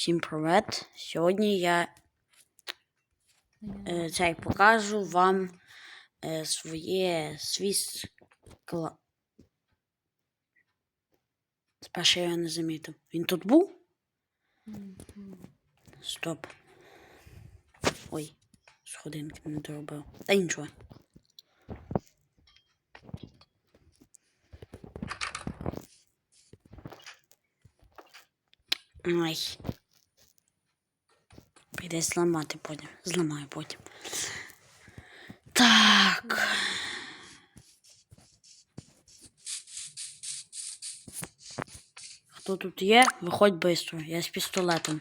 Всім привіт! Сьогодні я е, цей покажу вам е, своє свій скла. Спершу я не замітив. Він тут був? Стоп. Ой, сходинки не доробив. Та нічого. Ай. Прийдеться зламати потім. Зламаю потім. Так. Хто тут є? Виходь швидко. Я з пістолетом.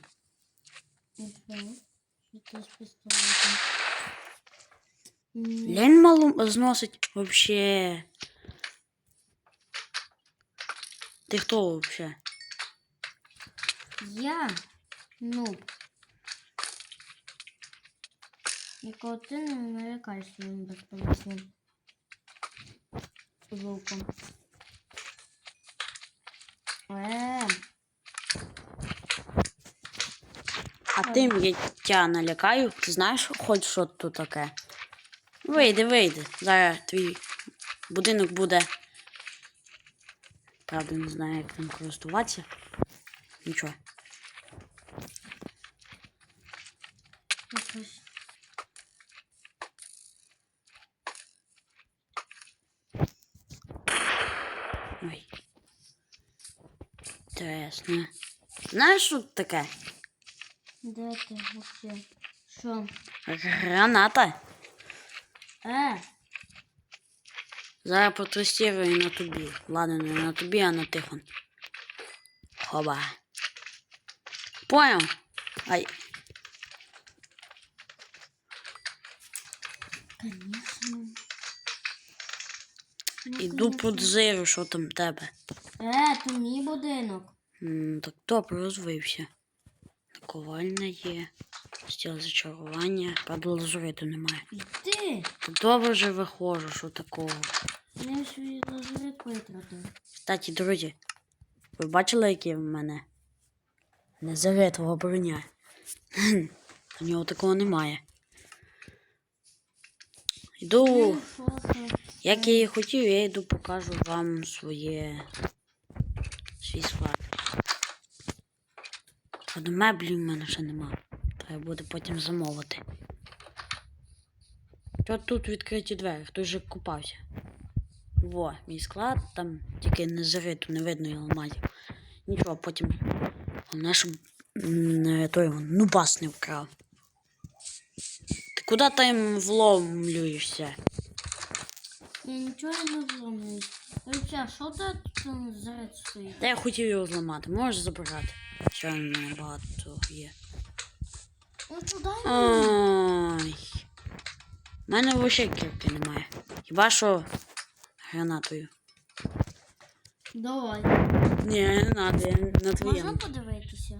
Лень мало зносить вообще. Ти хто вообще? Я? Ну. Якого ти не нарікай своїм безполезним звуком. Е, А тим я тя налякаю. Ти знаєш хоч що тут таке? Вийди, вийди. Зараз твій будинок буде. Правда, не знаю, як ним користуватися. Нічого. якось. Ой. Інтересно. Знаєш, що тут таке? Де ти вообще? Що? Граната. Е, Зараз протестирую на тобі. Ладно, не на тобі, а на тихон. Хоба. Понял? Ай, конечно. Ну, іду конечно. подзирю, що там в тебе. Е, то мій будинок. Так добре розвився. Наковальня є. Стіл зачарування. Правда, лазуриту немає. Іди. Так добре вже виходжу, що такого. Я свій лазурит витратив. Кстати, друзі, ви бачили, які в мене незаветова броня? У нього такого немає. Йду, Ну, як я і хотів, я йду покажу вам своє свій склад. Правда, меблів в мене ще нема. Треба буде потім замовити. Що тут відкриті двері, хтось же купався. Во, мій склад, там тільки не зариту, не видно його ламати. Нічого, потім. Головне, щоб не той нубас не вкрав. Ти куди там вломлюєшся? Я нічого не зламаю. Вообще, що тут заряд стоїть? Та я хотів його зламати, можеш забирати. Ще в мене багато є. Ну туди мені. У мене взагалі кірки немає. Хіба що гранатою. Давай. Ні, не треба, я на Можна подивитися?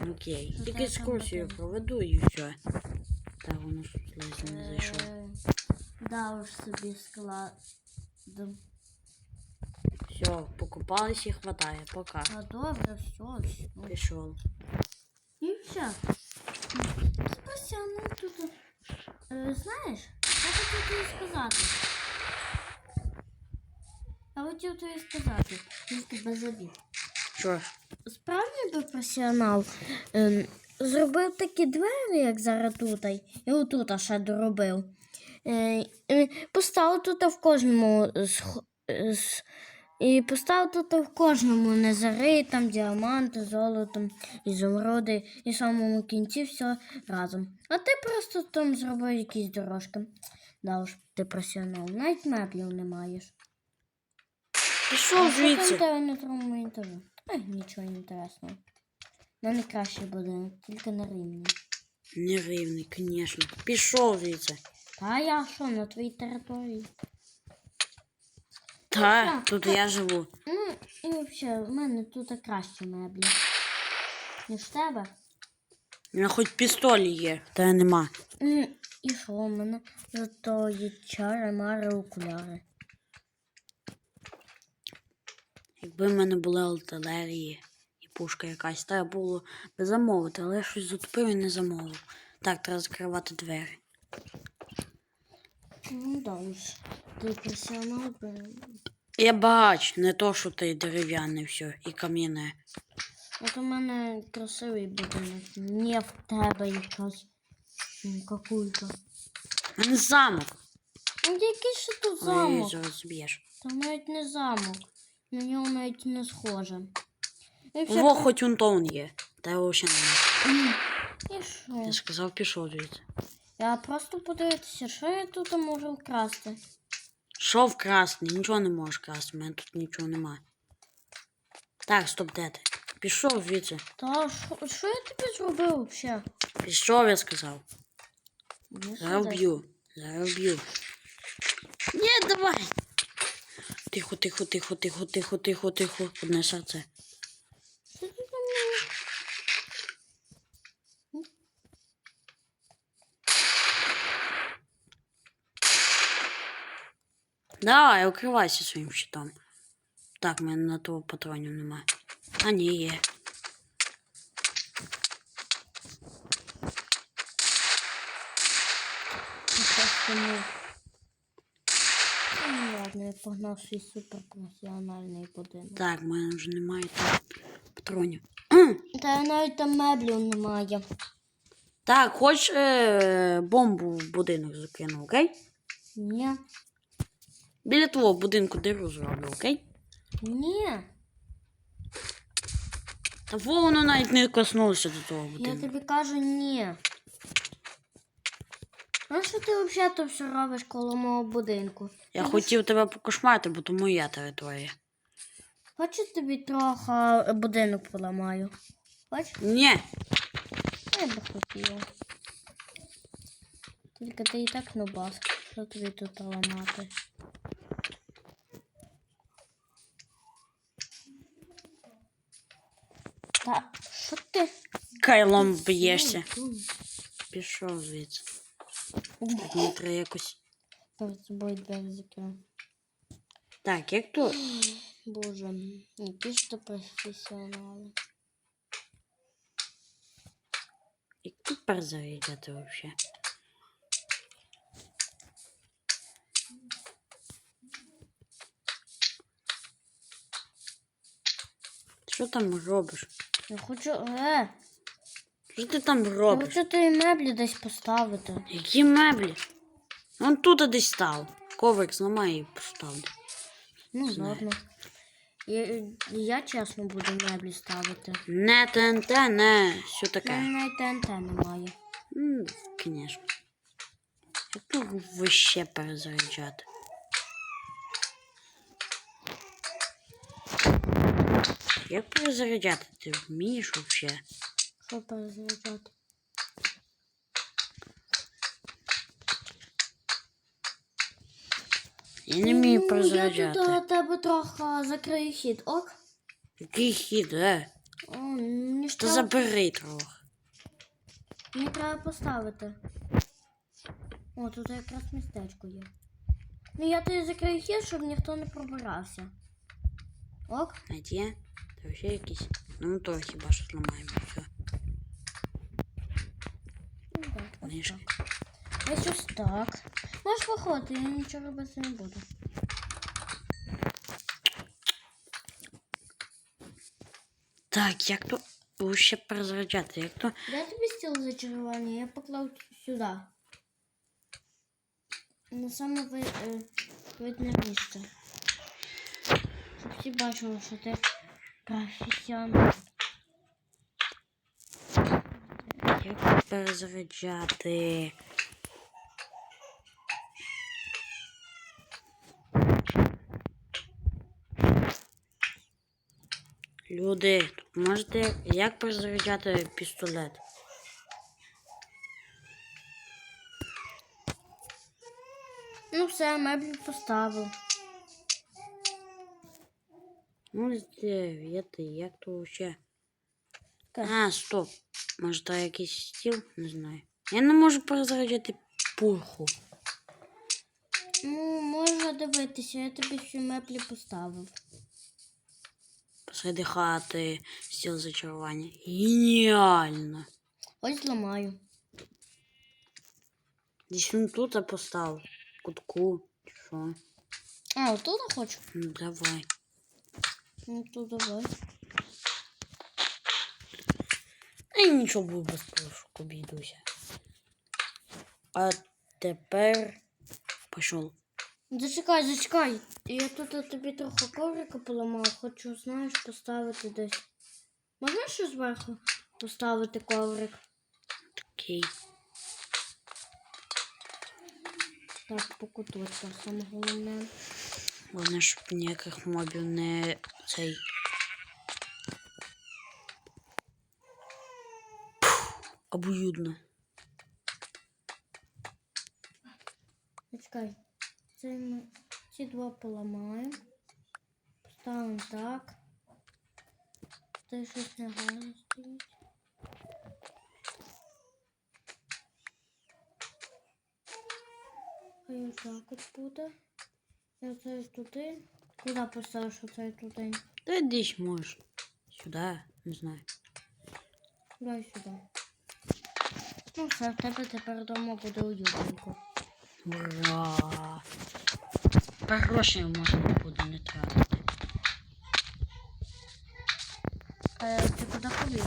Окей. Що Тільки екскурсію проведу і все. Так, воно ж не зайшов. Е, Да, уж собі складом. Все, покупались і хватає. Пока. А добре, все, все. Пішов. І все. Спася, ну тут. Е, знаєш, я хотів тобі сказати. Я хотів тобі сказати, він тебе забіг. Що? Справжній би професіонал ем, зробив такі двері, як зараз тут, і отут ще доробив. Е, е, поставив тут в кожному з, з, і поставив тут в кожному незари, там діаманти, золото, ізумруди, і в самому кінці все разом. А ти просто там зробив якісь дорожки. Да уж, ти професіонал, навіть меблів не маєш. Пішов що там на другому інтерв'ю? Ай, нічого інтересного. Мене краще буде, тільки на рівні. Нерівний, звісно. Пішов звідси. Та я що, на твоїй території? Та, тут я живу. Ну, і взагалі, в мене тут кращі меблі. Ніж в тебе. У мене хоч пістолі є, та нема. М, І що в мене? Зато є чари, мари, окуляри. Якби в мене були артилерії, пушка якась. Треба було би замовити, але я щось затупив і не замовив. Так, треба закривати двері. Ну, добре. Ти бо Я бач, не то, що ти дерев'яне все і кам'яне. От у мене красивий будинок. Не в тебе якась. Мене замок. Ну який ще тут Ой, замок? зараз зб'єш. Там навіть не замок. На нього навіть не схоже. Во, хоч унтон є. Та його ще немає. І що? Я сказав, пішов звідси. Я просто подивитися, що я тут можу вкрасти. Що красний, Нічого не можеш красти, у мене тут нічого немає. Так, стоп, де ти? Пішов звідси. Та що, я тобі зробив взагалі? Пішов, я сказав. Не Зараз б'ю. Зараз б'ю. Ні, давай. Тихо, тихо, тихо, тихо, тихо, тихо, тихо. Одне серце. Що ти там мені? Давай, укривайся своїм щитом. Так, в мене на того патронів немає. А ні, є. Ну. Ну ладно, я погнав свій суперпрофесіональний будинок. Так, в мене вже немає там патронів. Та навіть там меблів немає. Так, хоч е, бомбу в будинок закину, окей? Ні. Біля твого будинку диру зроблю, окей? Ні. Та во воно навіть не коснулося до того Я тобі кажу ні. А що ти взагалі то все робиш коло мого будинку? Я хотів тебе покошмати, бо то моя територія. Хочу тобі трохи будинок поламаю. Хоч? Ні, Я би хотіла. Тільки ти і так нубас. Що тобі тут ламати? Та що ти? кайлом б'єшся. Пішов звідси. Мені треба якось. Перед собою двері закрив. Так, як то. Боже, які ж то професіонали. Як тут перезарядити взагалі? Що там робиш? Я хочу. Е! Що ти там Я робиш? хочу тої меблі десь поставити. Які меблі? Вон тут десь став. Коврик зламай і поставлю. Ну, Знаю. ладно. Я, я чесно буду меблі ставити. Не ТНТ, не що У таке. мене навіть ТНТ немає. М, Звісно. Як тут вище перезаряджати? Як перезаряджати? Ти вмієш взагалі? Що перезаряджати? Я не вмію Ну, Я тут у тебе трохи закрию хід, ок? Який хід, е? О, мені ж Та треба, забери трохи. мені треба поставити. О, тут якраз містечко є. Ну я тобі закрию хід, щоб ніхто не пробирався. Ок? Та ще якісь. Ну то хіба що зламаємо. Все. Ну так, ось Книжки. так. Ось ось так. Можеш виходити, я нічого робити не буду. Так, як то ще перезаряджати? Як то. Де тобі стіл зачарування? Я поклав сюди. На саме ви, е, видне місце. Щоб всі бачили, що ти Професіонал. Як перезаряджати? Люди, можете як перезаряджати пістолет? Ну все, меблі поставив. Ну, дев'яти, як то ще? А, стоп. Може, то якийсь стіл? Не знаю. Я не можу перезаряджати пурху. Ну, можна дивитися, я тобі всі меблі поставив. посреди хати стіл зачарування. Геніально. Ось зламаю. Десь він тут постав. в Кутку. Що? А, отут хочу. Ну, давай. Ну, давай. І нічого був без пошуку, обійдуся. А тепер пішов. Зачекай, зачекай. Я тут тобі трохи коврика поламав, хочу, знаєш, поставити десь. Можна ще зверху поставити коврик? Окей. Так, по куточкам саме головне. Головне, щоб ніяких мобів не цей. Обоюдно. Зачекай. Це ми ці два поламаємо. Поставимо так. Це щось не гарно стоїть. Хай отак от буде. І оце туди. Куди поставиш оцей туди? Та десь можеш. Сюди, не знаю. Дай сюди. Ну все, в тебе тепер вдома буде уютненько. Ура! Тепер грошей можна буде не тратити. Е, ти куди побіг?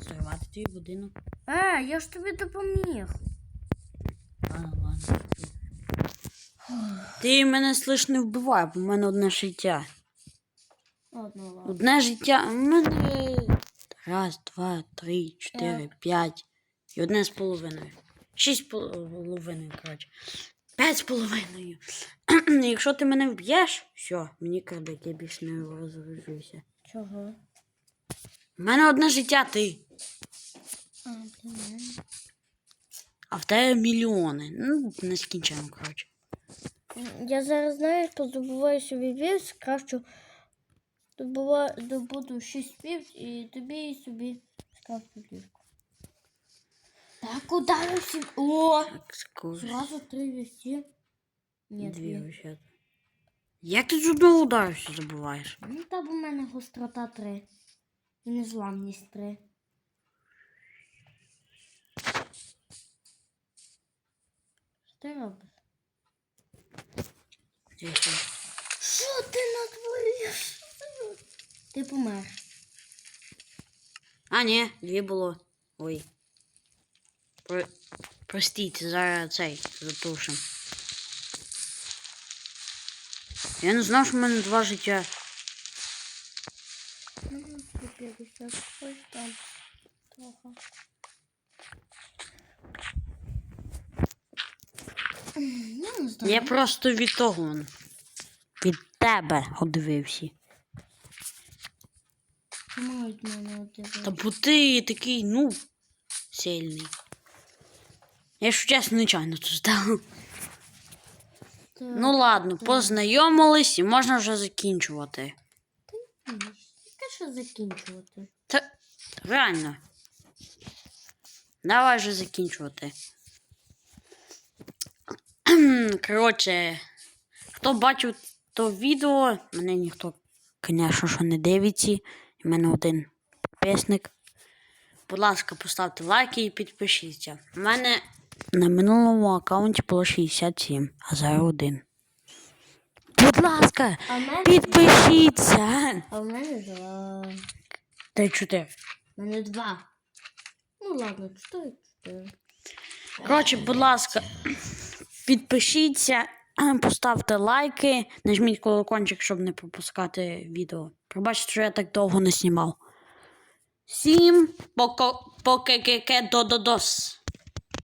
Зривати твій будинок. Е, я ж тобі допоміг. Ладно, ладно. Ти мене слиш не вбивай, бо в мене одне життя. Ладно. Одне життя. У мене раз, два, три, чотири, п'ять. І одне з половиною. Шість з половиною, коротше. П'ять з половиною. Якщо ти мене вб'єш, все, мені крадик, я більше не розгружуся. Чого? У мене одне життя, ти. А, блін. А в тебе мільйони. Ну, нескінченно, коротше. Я зараз, знаєш, позабуваю собі вівс, добува, добуду 6 вівс і тобі і собі скрафту ліжко. Так, ударився. О! Так, скоро. Зразу три вівсі. Ні, Дві вообще. Як ти удару все забуваєш? Ну, там у мене гострота 3. І незламність 3. Що ти робиш? Що ти натворив? Ти помер. А, ні, дві було. Ой. Про... Простіть, зараз цей затушим. Я не знав, що в мене два життя. Ну, 150, ось там трохи. М, Я. Я просто від того. он, Від тебе одивився. Мають мене одягати. Та бо ти такий, ну, сильний. Я ж чесно нечайно тут став. Ну ладно, познайомились і можна вже закінчувати. Яке що закінчувати? Та реально. Давай вже закінчувати. Коротше, хто бачив то відео, мене ніхто, звісно, що не дивиться. В мене один підписник. Будь ласка, поставте лайки і підпишіться. У мене на минулому аккаунті було 67, а зараз один. Будь ласка, А мене, підпишіться. а в мене два. Та чотири. У мене два. Ну ладно, чотири. Коротше, будь ласка, підпишіться, поставте лайки, нажміть колокольчик, щоб не пропускати відео. Пробачте, що я так довго не знімав. Всім поко- поке-ке-ке до-до-дос.